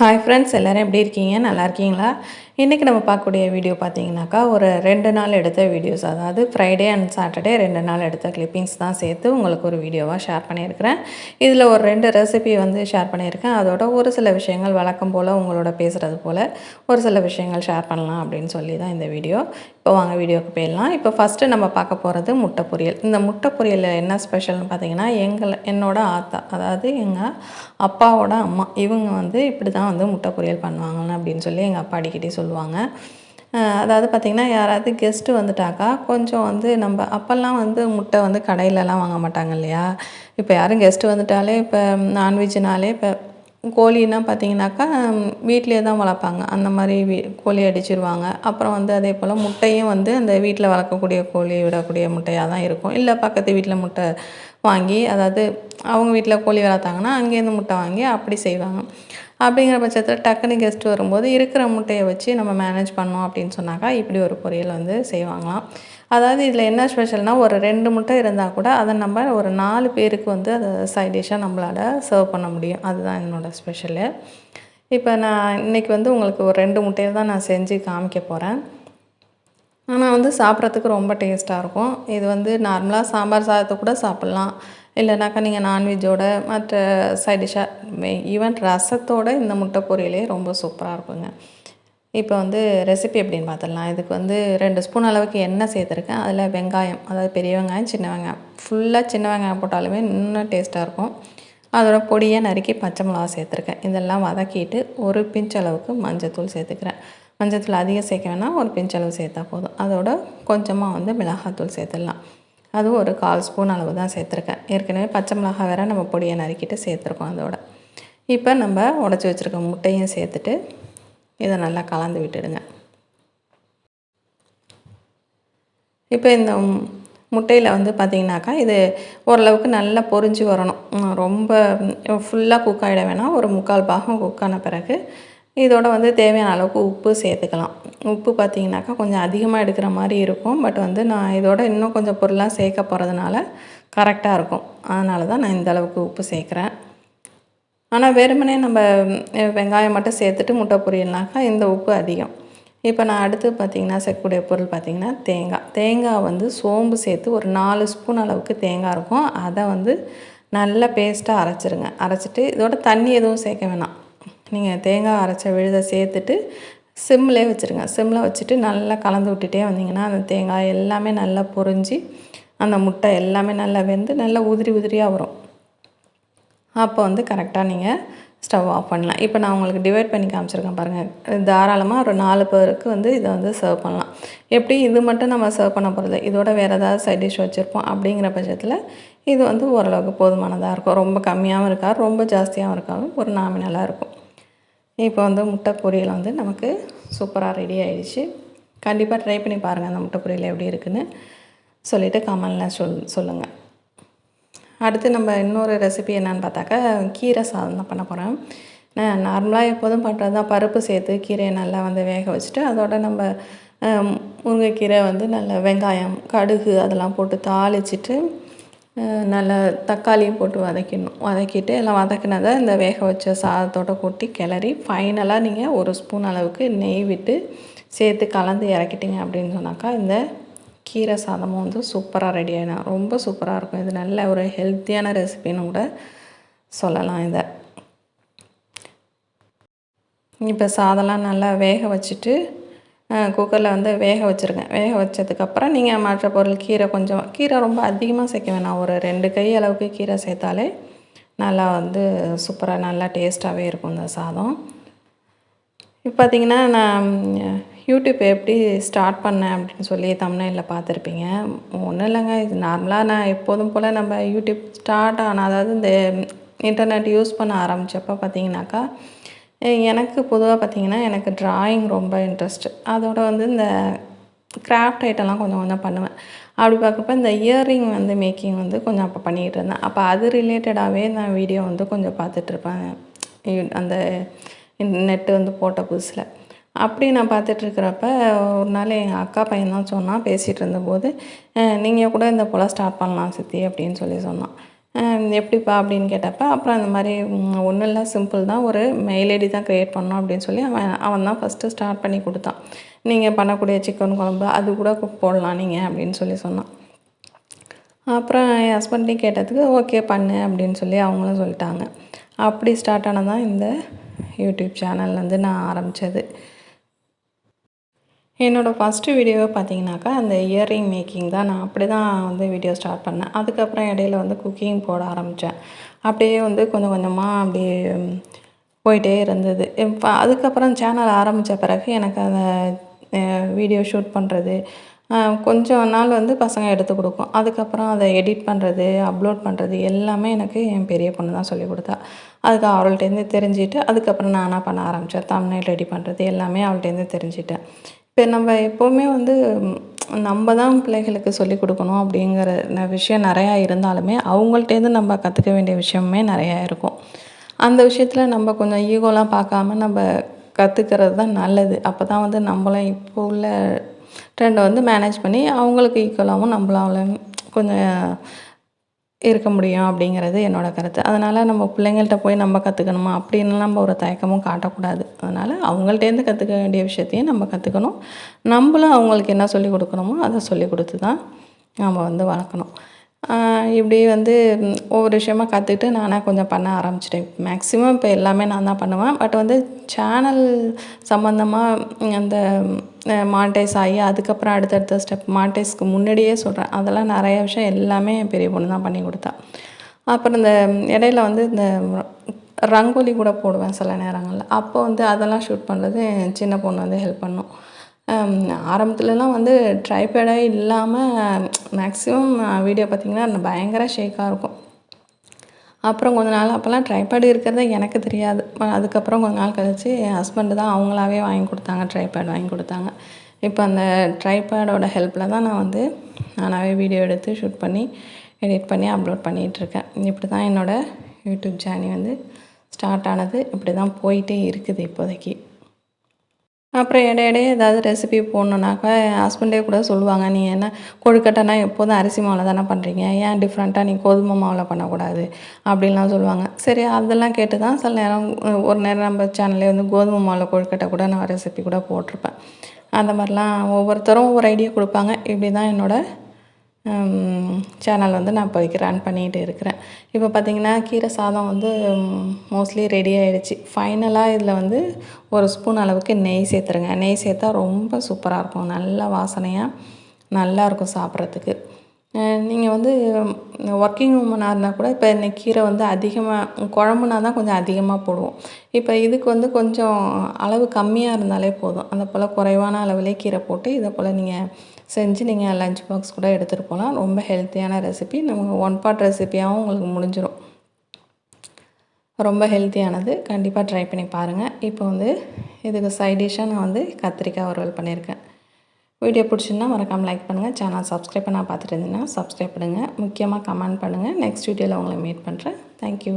Hi friends எல்லோரும் எப்படி இருக்கீங்க? நல்லா இருக்கீங்களா? இன்றைக்கி நம்ம பார்க்கக்கூடிய வீடியோ பார்த்தீங்கன்னாக்கா ஒரு ரெண்டு நாள் எடுத்த வீடியோஸ் அதாவது ஃப்ரைடே அண்ட் சாட்டர்டே ரெண்டு நாள் எடுத்த கிளிப்பிங்ஸ் தான் சேர்த்து உங்களுக்கு ஒரு வீடியோவாக ஷேர் பண்ணியிருக்கிறேன். இதில் ஒரு ரெண்டு ரெசிபி வந்து ஷேர் பண்ணியிருக்கேன். அதோட ஒரு சில விஷயங்கள் வழக்கம் போல் உங்களோட பேசுகிறது போல் ஒரு சில விஷயங்கள் ஷேர் பண்ணலாம் அப்படின்னு சொல்லி தான் இந்த வீடியோ இப்போ வாங்க வீடியோக்கு போயிடலாம். இப்போ ஃபஸ்ட்டு நம்ம பார்க்க போகிறது முட்டை பொரியல். இந்த முட்டை பொரியலில் என்ன ஸ்பெஷல்னு பார்த்தீங்கன்னா எங்களை என்னோட ஆத்தா அதாவது எங்கள் அப்பாவோட அம்மா இவங்க வந்து இப்படி தான் வந்து முட்டை பொரியல் பண்ணுவாங்கன்னு அப்படின்னு சொல்லி எங்கள் அப்பா அடிக்கடி சொல்லுவாங்க. அதாவது பார்த்திங்கன்னா யாராவது கெஸ்ட்டு வந்துட்டாக்கா கொஞ்சம் வந்து நம்ம அப்போல்லாம் வந்து முட்டை வந்து கடையிலலாம் வாங்க மாட்டாங்க இல்லையா? இப்போ யாரும் கெஸ்ட்டு வந்துட்டாலே இப்போ நான்வெஜ்னாலே இப்போ கோழின்னா பார்த்தீங்கன்னாக்கா வீட்டிலே தான் வளர்ப்பாங்க. அந்த மாதிரி வீ கோழி அடிச்சிருவாங்க. அப்புறம் வந்து அதே போல் முட்டையும் வந்து அந்த வீட்டில் வளர்க்கக்கூடிய கோழி விடக்கூடிய முட்டையாக தான் இருக்கும். இல்லை பக்கத்து வீட்டில் முட்டை வாங்கி அதாவது அவங்க வீட்டில் கோழி வளர்த்தாங்கன்னா அங்கேருந்து முட்டை வாங்கி அப்படி செய்வாங்க. அப்படிங்கிற பட்சத்தில் டக்குன்னு கெஸ்ட் வரும்போது இருக்கிற முட்டையை வச்சு நம்ம மேனேஜ் பண்ணோம் அப்படின்னு சொன்னாக்கா இப்படி ஒரு பொரியல் வந்து செய்வாங்களாம். அதாவது இதில் என்ன ஸ்பெஷல்னால் ஒரு ரெண்டு முட்டை இருந்தால் கூட அதை நம்ம ஒரு நாலு பேருக்கு வந்து அதை சைட் டிஷ்ஷாக நம்மளால் சர்வ் பண்ண முடியும். அதுதான் என்னோடய ஸ்பெஷலு இப்போ நான் இன்றைக்கி வந்து உங்களுக்கு ஒரு ரெண்டு முட்டையை தான் நான் செஞ்சு காமிக்க போகிறேன் ஆனால் வந்து சாப்பிட்றதுக்கு ரொம்ப டேஸ்ட்டாக இருக்கும். இது வந்து நார்மலாக சாம்பார் சாதத்தை கூட சாப்பிட்லாம். இல்லைனாக்கா நீங்கள் நான்வெஜ்ஜோட மற்ற சைட் டிஷ்ஷாக ஈவன் ரசத்தோட இந்த முட்டை பொரியலே ரொம்ப சூப்பராக இருக்குங்க. இப்போ வந்து ரெசிபி எப்படின்னு பார்த்துடலாம் இதுக்கு வந்து ரெண்டு ஸ்பூன் அளவுக்கு எண்ணெய் சேர்த்துருக்கேன். அதில் வெங்காயம் அதாவது பெரிய வெங்காயம் சின்ன வெங்காயம். ஃபுல்லாக சின்ன வெங்காயம் போட்டாலுமே இன்னும் டேஸ்ட்டாக இருக்கும். அதோட பொடியை நறுக்கி பச்சை மிளகா சேர்த்துருக்கேன். இதெல்லாம் வதக்கிட்டு ஒரு பிஞ்ச் அளவுக்கு மஞ்சத்தூள் சேர்த்துக்கிறேன். மஞ்சத்தூள் அதிகம் சேர்க்க வேணாம். ஒரு பிஞ்ச் அளவு சேர்த்தா போதும். அதோட கொஞ்சமாக வந்து மிளகாத்தூள் சேர்த்துடலாம். அதுவும் ஒரு கால் ஸ்பூன் அளவு தான் சேர்த்துருக்கேன். ஏற்கனவே பச்சை மிளகாய் வேற நம்ம பொடியை நறுக்கிட்டு சேர்த்துருக்கோம் அதோட. இப்போ நம்ம உடச்சி வச்சுருக்க முட்டையும் சேர்த்துட்டு இதை நல்லா கலந்து விட்டுடுங்க. இப்போ இந்த முட்டையில் வந்து பார்த்திங்கனாக்கா இது ஓரளவுக்கு நல்லா பொரிஞ்சு வரணும். ரொம்ப ஃபுல்லாக குக் ஆகிட வேணாம். ஒரு முக்கால் பாகம் குக் ஆன பிறகு இதோட வந்து தேவையான அளவுக்கு உப்பு சேர்த்துக்கலாம். உப்பு பார்த்திங்கனாக்கா கொஞ்சம் அதிகமாக எடுக்கிற மாதிரி இருக்கும். பட் வந்து நான் இதோட இன்னும் கொஞ்சம் பொருளாக சேர்க்க போகிறதுனால கரெக்டாக இருக்கும். அதனால தான் நான் இந்த அளவுக்கு உப்பு சேர்க்குறேன். ஆனால் வெறுமனே நம்ம வெங்காயம் மட்டும் சேர்த்துட்டு முட்டை பொரியல்னாக்கா இந்த உப்பு அதிகம். இப்போ நான் அடுத்து பார்த்திங்கன்னா சேர்க்கக்கூடிய பொருள் பார்த்திங்கன்னா தேங்காய். தேங்காய் வந்து சோம்பு சேர்த்து ஒரு நாலு ஸ்பூன் அளவுக்கு தேங்காய் இருக்கும். அதை வந்து நல்லா பேஸ்ட்டாக அரைச்சிருங்க. அரைச்சிட்டு இதோட தண்ணி எதுவும் சேர்க்க வேணாம். நீங்கள் தேங்காய் அரைச்ச விழுதை சேர்த்துட்டு சிம்மிலே வச்சுருங்க. சிம்மில் வச்சுட்டு நல்லா கலந்து விட்டுட்டே வந்தீங்கன்னா அந்த தேங்காய் எல்லாமே நல்லா பொரிஞ்சு அந்த முட்டை எல்லாமே நல்லா வெந்து நல்லா உதிரி உதிரியாக வரும். அப்போ வந்து கரெக்டாக நீங்கள் ஸ்டவ் ஆஃப் பண்ணலாம். இப்போ நான் உங்களுக்கு டிவைட் பண்ணி காமிச்சிருக்கேன் பாருங்கள் தாராளமாக ஒரு நாலு பேருக்கு வந்து இதை வந்து சர்வ் பண்ணலாம். எப்படி இது மட்டும் நம்ம சர்வ் பண்ண போகிறது இதோட வேறு ஏதாவது சைட் டிஷ் வச்சுருப்போம் அப்படிங்கிற பட்சத்தில் இது வந்து ஓரளவுக்கு போதுமானதாக இருக்கும். ரொம்ப கம்மியாகவும் இருக்காது ரொம்ப ஜாஸ்தியாகவும் இருக்காது ஒரு நாமினலாக இருக்கும். இப்போ வந்து முட்டை பொரியல் வந்து நமக்கு சூப்பராக ரெடி ஆகிடுச்சு கண்டிப்பாக ட்ரை பண்ணி பாருங்கள் அந்த முட்டை பொரியல் எப்படி இருக்குன்னு. சொல்லிவிட்டு கமெண்டில் சொல் சொல்லுங்கள் அடுத்து நம்ம இன்னொரு ரெசிபி என்னன்னு பார்த்தாக்கா கீரை சாதம் தான் பண்ண போகிறேன் நான் நார்மலாக எப்போதும் பண்ணுறது தான் பருப்பு சேர்த்து கீரையை நல்லா வந்து வேக வச்சுட்டு அதோட நம்ம முருங்கைக்கீரை வந்து நல்ல வெங்காயம் கடுகு அதெல்லாம் போட்டு தாளிச்சிட்டு நல்லா தக்காளியும் போட்டு வதக்கிடணும். வதக்கிட்டு எல்லாம் வதக்கினதை இந்த வேக வச்ச சாதத்தோட கொட்டி கிளறி ஃபைனலாக நீங்கள் ஒரு ஸ்பூன் அளவுக்கு நெய் விட்டு சேர்த்து கலந்து இறக்கிட்டீங்க அப்படின்னு சொன்னாக்கா இந்த கீரை சாதமும் வந்து சூப்பராக ரெடி ஆகிடும் ரொம்ப சூப்பராக இருக்கும். இது நல்ல ஒரு ஹெல்த்தியான ரெசிபின்னு கூட சொல்லலாம் இதை. இப்போ சாதம்லாம் நல்லா வேக வச்சுட்டு குக்கரில் வந்து வேக வச்சுருங்க. வேக வச்சதுக்கப்புறம் நீங்கள் மற்ற பொருள் கீரை கொஞ்சம் கீரை ரொம்ப அதிகமாக சேர்க்க வேணாம். ஒரு ரெண்டு கை அளவுக்கு கீரை சேர்த்தாலே நல்லா வந்து சூப்பராக நல்லா டேஸ்ட்டாகவே இருக்கும் இந்த சாதம். இப்போ பார்த்தீங்கன்னா நான் யூடியூப் எப்படி ஸ்டார்ட் பண்ணேன் அப்படின்னு சொல்லி தமிழ்நாட்டில் பார்த்துருப்பீங்க. ஒன்றும் இல்லைங்க இது நார்மலாக நான் எப்போதும் போல் நம்ம யூடியூப் ஸ்டார்ட் ஆனால் அதாவது இந்த இன்டர்நெட் யூஸ் பண்ண ஆரம்பித்தப்போ பார்த்தீங்கன்னாக்கா எனக்கு பொதுவாக பார்த்திங்கன்னா எனக்கு ட்ராயிங் ரொம்ப இன்ட்ரெஸ்ட்டு அதோட வந்து இந்த கிராஃப்ட் ஐட்டம்லாம் கொஞ்சம் கொஞ்சம் பண்ணுவேன். அப்படி பார்க்குறப்ப இந்த இயரிங் வந்து மேக்கிங் வந்து கொஞ்சம் அப்போ பண்ணிக்கிட்டு இருந்தேன். அப்போ அது ரிலேட்டடாகவே நான் வீடியோ வந்து கொஞ்சம் பார்த்துட்ருப்பேன் அந்த நெட்டு வந்து போட்ட புதுசில். அப்படி நான் பார்த்துட்ருக்கிறப்ப ஒரு நாள் எங்கள் அக்கா பையன் தான் சொன்னான் பேசிகிட்டு இருந்தபோது நீங்கள் கூட இந்த போல் ஸ்டார்ட் பண்ணலாம் சித்தி அப்படின்னு சொல்லி சொன்னான். எப்படிப்பா அப்படின்னு கேட்டப்ப அப்புறம் அந்த மாதிரி ஒன்றும் இல்லை சிம்பிள் தான். ஒரு மெயில் ஐடி தான் க்ரியேட் பண்ணோம் அப்படின்னு சொல்லி அவன் அவன் தான் ஃபஸ்ட்டு ஸ்டார்ட் பண்ணி கொடுத்தான். நீங்கள் பண்ணக்கூடிய சிக்கன் குழம்பு அது கூட போடலாம் நீங்கள் அப்படின்னு சொல்லி சொன்னான். அப்புறம் என் ஹஸ்பண்டையும் கேட்டதுக்கு ஓகே பண்ணு அப்படின்னு சொல்லி அவங்களும் சொல்லிட்டாங்க. அப்படி ஸ்டார்ட் ஆனதான் இந்த யூடியூப் சேனல் வந்து நான் ஆரம்பித்தது என்னோடய ஃபஸ்ட்டு வீடியோவை பார்த்தீங்கன்னாக்கா அந்த இயரிங் மேக்கிங் தான் நான் அப்படி தான் வந்து வீடியோ ஸ்டார்ட் பண்ணேன். அதுக்கப்புறம் இடையில வந்து குக்கிங் போட ஆரம்பித்தேன் அப்படியே வந்து கொஞ்சம் கொஞ்சமாக அப்படியே போயிட்டே இருந்தது. இப்போ அதுக்கப்புறம் சேனல் ஆரம்பித்த பிறகு எனக்கு அந்த வீடியோ ஷூட் பண்ணுறது கொஞ்சம் நாள் வந்து பசங்க எடுத்து கொடுக்கும். அதுக்கப்புறம் அதை எடிட் பண்ணுறது அப்லோட் பண்ணுறது எல்லாமே எனக்கு என் பெரிய பொண்ணு தான் சொல்லி கொடுத்தா. அதுக்கு அவள்கிட்டேருந்து தெரிஞ்சுட்டு அதுக்கப்புறம் நானாக பண்ண ஆரம்பித்தேன் தமிழ் ரெடி பண்ணுறது எல்லாமே அவள்கிட்டேருந்து தெரிஞ்சுட்டேன். இப்போ நம்ம எப்போவுமே வந்து நம்ம தான் பிள்ளைகளுக்கு சொல்லிக் கொடுக்கணும் அப்படிங்கிற விஷயம் நிறையா இருந்தாலுமே அவங்கள்ட்டேருந்து நம்ம கற்றுக்க வேண்டிய விஷயமே நிறையா இருக்கும். அந்த விஷயத்தில் நம்ம கொஞ்சம் ஈகோலாம் பார்க்காம நம்ம கற்றுக்கிறது தான் நல்லது. அப்போ தான் வந்து நம்மளும் இப்போ உள்ள ட்ரெண்டை வந்து மேனேஜ் பண்ணி அவங்களுக்கு ஈக்குவலாகவும் நம்மளால கொஞ்சம் இருக்க முடியும் அப்படிங்கிறது என்னோடய கருத்து. அதனால் நம்ம பிள்ளைங்கள்ட்ட போய் நம்ம கற்றுக்கணுமா அப்படின்னு நம்ம ஒரு தயக்கமும் காட்டக்கூடாது. அதனால் அவங்கள்ட்டேருந்து கற்றுக்க வேண்டிய விஷயத்தையும் நம்ம கற்றுக்கணும் நம்மளும் அவங்களுக்கு என்ன சொல்லிக் கொடுக்கணுமோ அதை சொல்லிக் கொடுத்து தான் நம்ம வந்து வளர்க்கணும். இப்படி வந்து ஒவ்வொரு விஷயமா கற்றுக்கிட்டு நானாக கொஞ்சம் பண்ண ஆரம்பிச்சிட்டேன். மேக்ஸிமம் இப்போ எல்லாமே நான் தான் பண்ணுவேன். பட் வந்து சேனல் சம்மந்தமாக அந்த மானிட்டைஸ் ஆகி அதுக்கப்புறம் அடுத்தடுத்த ஸ்டெப் மானிட்டைஸ்க்கு முன்னாடியே சொல்கிறேன் அதெல்லாம் நிறைய விஷயம் எல்லாமே என் பெரிய பொண்ணு தான் பண்ணி கொடுத்தா. அப்புறம் இந்த இடையில வந்து இந்த ரங்கோலி கூட போடுவேன் சில நேரங்களில். அப்போ வந்து அதெல்லாம் ஷூட் பண்ணுறது என் சின்ன பொண்ணு வந்து ஹெல்ப் பண்ணும். ஆரம்பத்துலலாம் வந்து ட்ரைபேடே இல்லாமல் மேக்ஸிமம் வீடியோ பார்த்திங்கன்னா பயங்கர ஷேக்காக இருக்கும். அப்புறம் கொஞ்ச நாள் அப்போல்லாம் ட்ரைபேடு இருக்கிறதே எனக்கு தெரியாது. அதுக்கப்புறம் கொஞ்ச நாள் கழித்து என் ஹஸ்பண்டு தான் அவங்களாவே வாங்கி கொடுத்தாங்க ட்ரைபேட் வாங்கி கொடுத்தாங்க. இப்போ அந்த ட்ரைபேடோட ஹெல்ப்பில் தான் நான் வந்து நானாகவே வீடியோ எடுத்து ஷூட் பண்ணி எடிட் பண்ணி அப்லோட் பண்ணிகிட்ருக்கேன் இப்படி தான் என்னோடய யூடியூப் சேனல் வந்து ஸ்டார்ட் ஆனது. இப்படி தான் போயிட்டே இருக்குது இப்போதைக்கு. அப்புறம் இடையிடையே ஏதாவது ரெசிபி போடணுன்னாக்கா என் ஹஸ்பண்டே கூட சொல்லுவாங்க நீ என்ன கொழுக்கட்டைனா எப்போதும் அரிசி மாவில் தானே பண்ணுறீங்க ஏன் டிஃப்ரெண்ட்டாக நீ கோதுமை மாவில் பண்ணக்கூடாது? அப்படின்லாம் சொல்லுவாங்க. சரி அதெல்லாம் கேட்டு தான் சில நேரம் ஒரு நேரம் நம்ம சேனல்லே வந்து கோதுமை மாவில் கொழுக்கட்டை கூட நான் ரெசிபி கூட போட்டிருப்பேன். அந்த மாதிரிலாம் ஒவ்வொருத்தரும் ஒவ்வொரு ஐடியா கொடுப்பாங்க. இப்படி தான் என்னோடய சேனல் வந்து நான் இப்போதைக்கு ரன் பண்ணிகிட்டு இருக்கிறேன். இப்போ பார்த்திங்கன்னா கீரை சாதம் வந்து மோஸ்ட்லி ரெடி ஆகிடுச்சி ஃபைனலாக இதில் வந்து ஒரு ஸ்பூன் அளவுக்கு நெய் சேர்த்துருங்க. நெய் சேர்த்தா ரொம்ப சூப்பராக இருக்கும். நல்ல வாசனையாக நல்லாயிருக்கும் சாப்பிட்றதுக்கு. நீங்கள் வந்து ஒர்க்கிங் உமனாக இருந்தால் கூட இப்போ இந்த கீரை வந்து அதிகமாக குழம்புனா தான் கொஞ்சம் அதிகமாக போடுவோம். இப்போ இதுக்கு வந்து கொஞ்சம் அளவு கம்மியாக இருந்தாலே போதும். அந்த போல் குறைவான அளவுலேயே கீரை போட்டு இதை போல் நீங்கள் செஞ்சு நீங்கள் லஞ்ச் பாக்ஸ் கூட எடுத்துகிட்டு போகலாம். ரொம்ப ஹெல்த்தியான ரெசிபி நம்ம ஒன் பார்ட் ரெசிபியாகவும் உங்களுக்கு முடிஞ்சிடும் ரொம்ப ஹெல்த்தியானது கண்டிப்பாக ட்ரை பண்ணி பாருங்கள் இப்போ வந்து இதுக்கு சைடிஷாக நான் வந்து கத்திரிக்காய் வறுவல் பண்ணியிருக்கேன். வீடியோ பிடிச்சிருந்தா மறக்காமல் லைக் பண்ணுங்கள் சேனல் சப்ஸ்கிரைப் பண்ணால் பார்த்துட்டு இருந்தீங்கன்னா சப்ஸ்கிரைப் பண்ணுங்கள் முக்கியமாக கமெண்ட் பண்ணுங்கள் நெக்ஸ்ட் வீடியோவில் உங்களை மீட் பண்ணுறேன் தேங்க்யூ